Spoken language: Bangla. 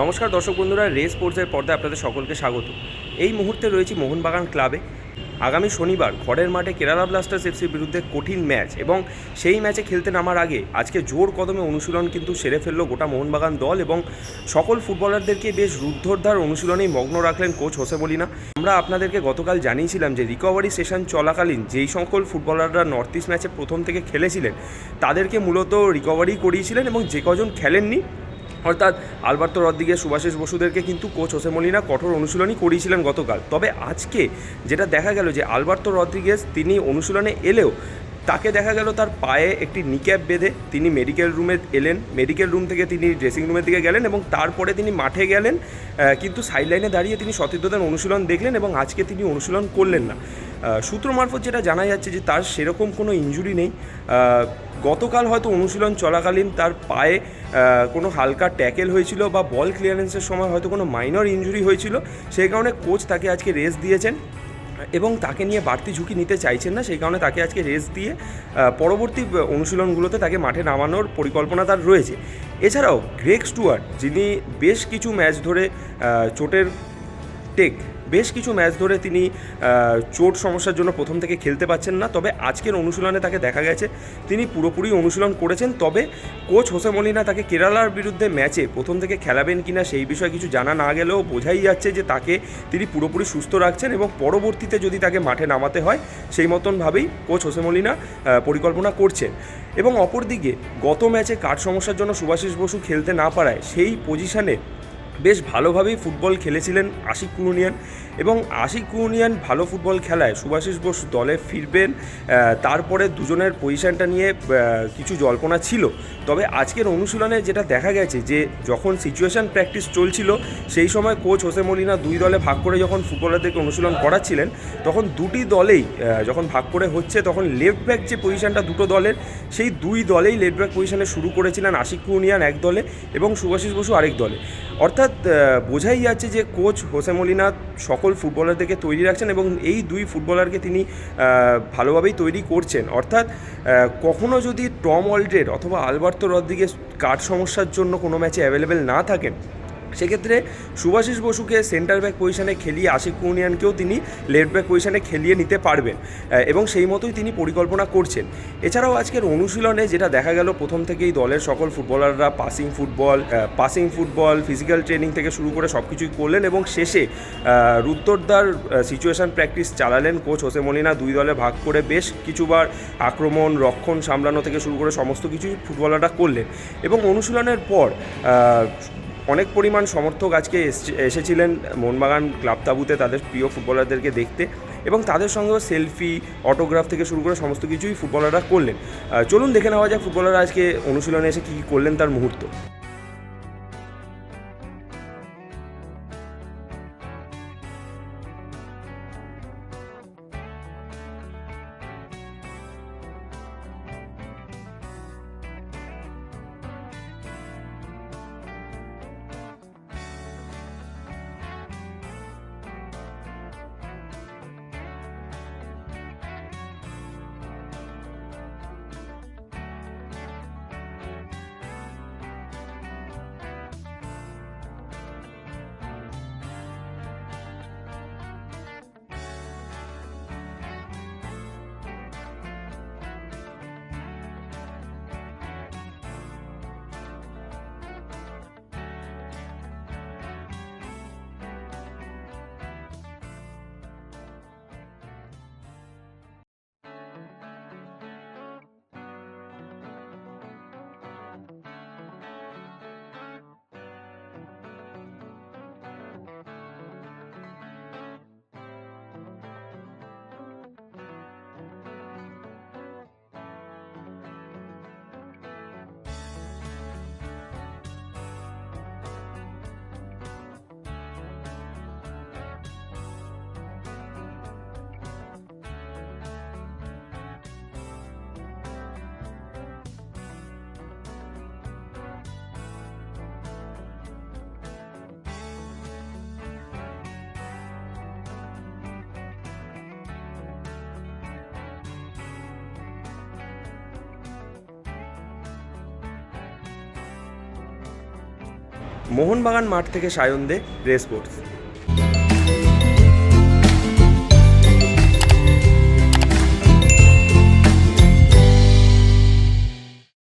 নমস্কার দর্শক বন্ধুরা, রেস স্পোর্টসের পর্দায় আপনাদের সকলকে স্বাগত। এই মুহূর্তে রয়েছি মোহনবাগান ক্লাবে। আগামী শনিবার ঘরের মাঠে কেরালা ব্লাস্টার্স এফসির বিরুদ্ধে কঠিন ম্যাচ এবং সেই ম্যাচে খেলতে নামার আগে আজকে জোর কদমে অনুশীলন কিন্তু সেরে ফেলল গোটা মোহনবাগান দল এবং সকল ফুটবলারদেরকে বেশ রুদ্ধদ্ধার অনুশীলনেই মগ্ন রাখলেন কোচ হোসে বলিনা। আমরা আপনাদেরকে গতকাল জানিয়েছিলাম যে রিকভারি সেশন চলাকালীন যেই সকল ফুটবলাররা নর্থ ইস্ট ম্যাচে প্রথম থেকে খেলেছিলেন, তাদেরকে মূলত রিকভারি করিয়েছিলেন এবং যে কজন খেলেননি অর্থাৎ আলবার্তো রদ্দিগে সুভাষিস বসুদেরকে কিন্তু কোচ হোসে মলিনা কঠোর অনুশীলনই করিয়েছিলেন গতকাল। তবে আজকে যেটা দেখা গেল যে আলবার্তো রদ্রিগেস তিনি অনুশীলনে এলেও তাকে দেখা গেল তার পায়ে একটি নিক্যাপ বেঁধে তিনি মেডিকেল রুমে এলেন। মেডিকেল রুম থেকে তিনি ড্রেসিং রুমের দিকে গেলেন এবং তারপরে তিনি মাঠে গেলেন কিন্তু সাইডলাইনে দাঁড়িয়ে তিনি সতীর্থদের অনুশীলন দেখলেন এবং আজকে তিনি অনুশীলন করলেন না। সূত্র মারফত যেটা জানা যাচ্ছে যে তার সেরকম কোনো ইঞ্জুরি নেই। গতকাল হয়তো অনুশীলন চলাকালীন তার পায়ে কোনো হালকা ট্যাকেল হয়েছিল বা বল ক্লিয়ারেন্সের সময় হয়তো কোনো মাইনর ইনজুরি হয়েছিল। সেই কারণে কোচ তাকে আজকে রেস্ট দিয়েছেন এবং তাকে নিয়ে বাড়তি ঝুঁকি নিতে চাইছেন না। সেই কারণে তাকে আজকে রেস্ট দিয়ে পরবর্তী অনুশীলনগুলোতে তাকে মাঠে নামানোর পরিকল্পনা তার রয়েছে। এছাড়াও গ্রেগ স্টুয়ার্ট, যিনি বেশ কিছু ম্যাচ ধরে চোটের টেক বেশ কিছু ম্যাচ ধরে তিনি চোট সমস্যার জন্য প্রথম থেকে খেলতে পাচ্ছেন না, তবে আজকের অনুশীলনে তাকে দেখা গেছে, তিনি পুরোপুরি অনুশীলন করেছেন, তবে কোচ হোসে মলিনা তাকে কেরালার বিরুদ্ধে ম্যাচে প্রথম থেকে খেলাবেন কিনা সেই বিষয়ে কিছু জানা না গেলেও বোঝাই যাচ্ছে যে তাকে তিনি পুরোপুরি সুস্থ রাখছেন এবং পরবর্তীতে যদি তাকে মাঠে নামাতে হয়, সেই মতনভাবেই কোচ হোসে মলিনা পরিকল্পনা করছেন। এবং অপরদিকে, গত ম্যাচে কাঠ সমস্যার জন্য সুভাষিস বসু খেলতে না পারায় সেই পজিশনে বেশ ভালোভাবেই ফুটবল খেলেছিলেন আশিক কুরুনিয়ান এবং আশিক কুরুনিয়ান ভালো ফুটবল খেলায় সুভাষিস বোস দলে ফিরবেন তারপরে দুজনের পজিশনটা নিয়ে কিছু জল্পনা ছিল। তবে আজকের অনুশীলনে যেটা দেখা গেছে যে, যখন সিচুয়েশন প্র্যাকটিস চলছিল, সেই সময় কোচ হোসে মলিনা দুই দলে ভাগ করে যখন ফুটবলারদেরকে অনুশীলন করাচ্ছিলেন, তখন দুটি দলেই যখন ভাগ করে হচ্ছে, তখন লেফট ব্যাক যে পজিশনটা দুটো দলের, সেই দুই দলেই লেফট ব্যাক পজিশানে শুরু করেছিলেন আশিক কুরুনিয়ান এক দলে এবং সুভাষিস বসু আরেক দলে। অর্থাৎ আহ, বোঝাই যাচ্ছে যে কোচ হোসে মলিনা সকল ফুটবলারদেরকে তৈরি রাখছেন এবং এই দুই ফুটবলারকে তিনি ভালোভাবেই তৈরি করছেন। অর্থাৎ কখনও কখনো যদি টম অলড্রেড অথবা আলবার্তো রদ্রিগেস কাঠ সমস্যার জন্য কোনো ম্যাচে অ্যাভেলেবেল না থাকেন সেক্ষেত্রে সুভাষিস বসুকে সেন্টার ব্যাক পজিশনে খেলিয়ে আশিক কুনিয়ানকেও তিনি লেফট ব্যাক পজিশনে খেলিয়ে নিতে পারবেন এবং সেই মতোই তিনি পরিকল্পনা করছেন। এছাড়াও আজকের অনুশীলনে যেটা দেখা গেল প্রথম থেকেই দলের সকল ফুটবলাররা passing football passing football physical training থেকে শুরু করে সব কিছুই করলেন এবং শেষে আহ, রুদ্রদ্বার সিচুয়েশন প্র্যাকটিস চালালেন কোচ হোসে মলিনা। দুই দলে ভাগ করে বেশ কিছুবার আক্রমণ রক্ষণ সামলানো থেকে শুরু করে সমস্ত কিছুই ফুটবলাররা করলেন। এবং অনুশীলনের পর অনেক পরিমাণ সমর্থক আজকে এসছে- এসেছিলেন মোহনবাগান ক্লাব তাবুতে তাদের প্রিয় ফুটবলারদেরকে দেখতে এবং তাদের সঙ্গেও সেলফি, অটোগ্রাফ থেকে শুরু করে সমস্ত কিছুই ফুটবলাররা করলেন। চলুন দেখে নেওয়া যাক ফুটবলাররা আজকে অনুশীলনে এসে কী কী করলেন তার মুহূর্ত। মোহনবাগান মাঠ থেকে সায়ন দে রেস স্পোর্টস